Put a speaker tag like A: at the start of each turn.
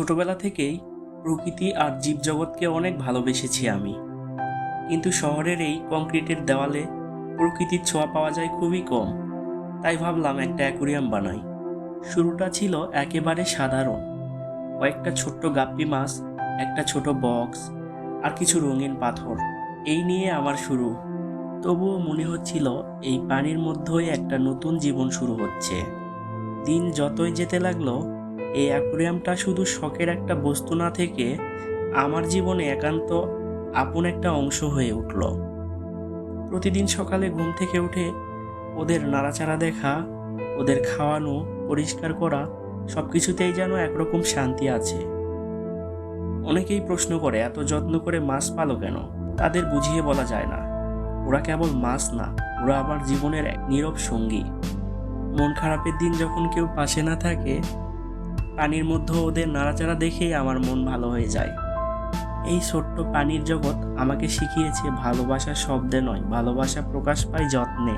A: ছোটবেলা থেকেই প্রকৃতি আর জীবজগৎকে অনেক ভালোবেসেছি আমি। কিন্তু শহরের এই কংক্রিটের দেওয়ালে প্রকৃতির ছোঁয়া পাওয়া যায় খুবই কম। তাই ভাবলাম একটা অ্যাকুরিয়াম বানাই। শুরুটা ছিল একেবারে সাধারণ। কয়েকটা ছোট্ট গাপ্পি মাছ, একটা ছোট বক্স আর কিছু রঙিন পাথর। এই নিয়ে আমার শুরু। তবুও মনে হচ্ছিল এই পানির মধ্যেই একটা নতুন জীবন শুরু হচ্ছে। দিন যতই যেতে লাগল এই অ্যাকুরিয়ামটা শুধু শখের একটা বস্তু না থেকে আমার জীবনে একান্ত আপন একটা অংশ হয়ে উঠল। প্রতিদিন সকালে ঘুম থেকে উঠে ওদের নাড়াচাড়া দেখা, ওদের খাওয়ানো, পরিষ্কার করা সব কিছুতেই যেন একরকম শান্তি আছে। অনেকেই প্রশ্ন করে, এত যত্ন করে মাছ পালো কেন? তাদের বুঝিয়ে বলা যায় না। ওরা কেবল মাছ না, ওরা আমার জীবনের এক নীরব সঙ্গী। মন খারাপের দিন যখন কেউ পাশে না থাকে পানির মধ্যে ওদের নাড়াচাড়া দেখে আমার মন ভালো হয়ে যায়। এই ছোট্ট পানির জগৎ আমাকে শিখিয়েছে ভালোবাসা শব্দে নয়, ভালোবাসা প্রকাশ পায় যত্নে।